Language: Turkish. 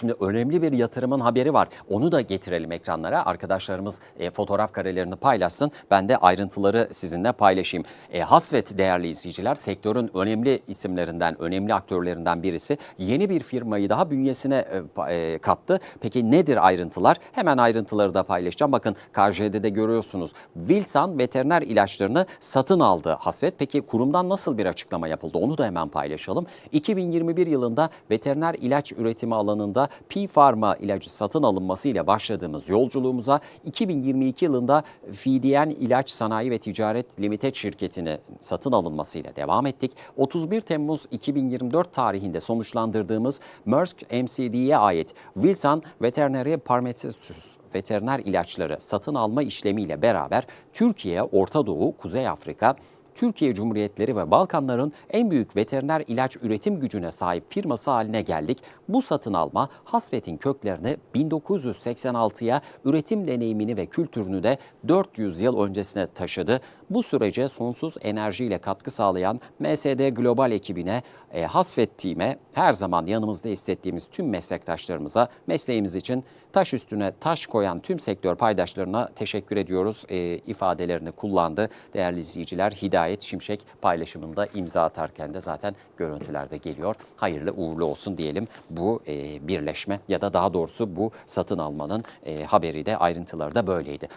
Şimdi önemli bir yatırımın haberi var. Onu da getirelim ekranlara. Arkadaşlarımız e, fotoğraf karelerini paylaşsın. Ben de ayrıntıları sizinle paylaşayım. E, Hasvet değerli izleyiciler sektörün önemli isimlerinden, önemli aktörlerinden birisi. Yeni bir firmayı daha bünyesine e, e, kattı. Peki nedir ayrıntılar? Hemen ayrıntıları da paylaşacağım. Bakın KJ'de de görüyorsunuz. Wilson veteriner ilaçlarını satın aldı Hasvet. Peki kurumdan nasıl bir açıklama yapıldı? Onu da hemen paylaşalım. 2021 yılında veteriner ilaç üretimi alanında P Pharma ilacı satın alınmasıyla başladığımız yolculuğumuza 2022 yılında FDN İlaç Sanayi ve Ticaret Limited şirketini satın alınmasıyla devam ettik. 31 Temmuz 2024 tarihinde sonuçlandırdığımız Merck MCD'ye ait Wilson Veterinary Pharmaceuticals veteriner ilaçları satın alma işlemiyle beraber Türkiye, Orta Doğu, Kuzey Afrika, Türkiye Cumhuriyetleri ve Balkanların en büyük veteriner ilaç üretim gücüne sahip firması haline geldik. Bu satın alma Hasvet'in köklerini 1986'ya üretim deneyimini ve kültürünü de 400 yıl öncesine taşıdı. Bu sürece sonsuz enerjiyle katkı sağlayan MSD Global ekibine, e, Hasvet Team'e, her zaman yanımızda hissettiğimiz tüm meslektaşlarımıza, mesleğimiz için taş üstüne taş koyan tüm sektör paydaşlarına teşekkür ediyoruz. E, ifadelerini kullandı. Değerli izleyiciler Hidayet Şimşek paylaşımında imza atarken de zaten görüntülerde geliyor. Hayırlı uğurlu olsun diyelim bu e, birleşme ya da daha doğrusu bu satın almanın e, haberi de ayrıntıları da böyleydi.